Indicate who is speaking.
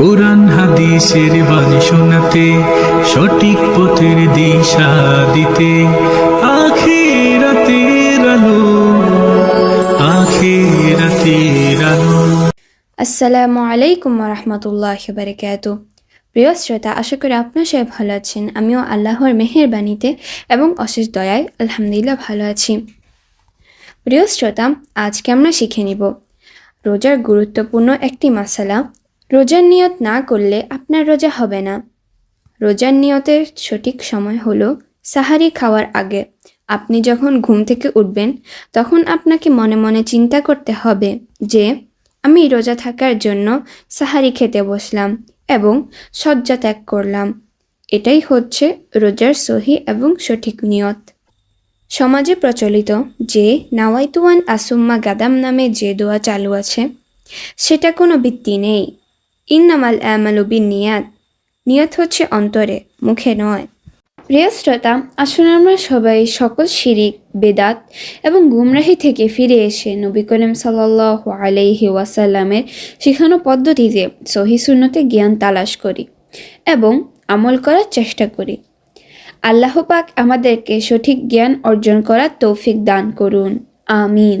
Speaker 1: কোরআন, হাদিসের বাণী শোনাতে, সঠিক পথের দিশা দিতে।
Speaker 2: আসসালামু আলাইকুম রহমতুল্লাহ বারকাত। প্রিয় শ্রোতা, আশা করি আপনার সবাই ভালো আছেন। আমিও আল্লাহর মেহেরবানিতে এবং অশেষ দয়ায় আলহামদুলিল্লাহ ভালো আছি। প্রিয় শ্রোতা, আজকে আমরা শিখে নিব। রোজার গুরুত্বপূর্ণ একটি মশালা রোজার নিয়ত না করলে আপনার রোজা হবে না। রোজার নিয়তের সঠিক সময় হলো সাহারি খাওয়ার আগে। আপনি যখন ঘুম থেকে উঠবেন, তখন আপনাকে মনে মনে চিন্তা করতে হবে যে, আমি রোজা থাকার জন্য সাহারি খেতে বসলাম এবং শয্যা ত্যাগ করলাম। এটাই হচ্ছে রোজার সহি এবং সঠিক নিয়ত। সমাজে প্রচলিত যে নাওয়াইতুয়ান আসুম্মা গাদাম নামে যে দোয়া চালু আছে, সেটা কোনো ভিত্তি নেই। ইন্নামাল আমালু বিন নিয়াত নিয়ত হচ্ছে অন্তরে, মুখে নয়। প্রিয় শ্রোতা, আসুন আমরা সবাই সকল শিরিক, বেদাত এবং গুমরাহি থেকে ফিরে এসে নবী করিম সাল্লাহ আলাইহি ওয়াসাল্লামের শেখানো পদ্ধতিতে সহি সুন্নতে জ্ঞান তালাশ করি এবং আমল করার চেষ্টা করি। আল্লাহ পাক আমাদেরকে সঠিক জ্ঞান অর্জন করার তৌফিক দান করুন। আমিন।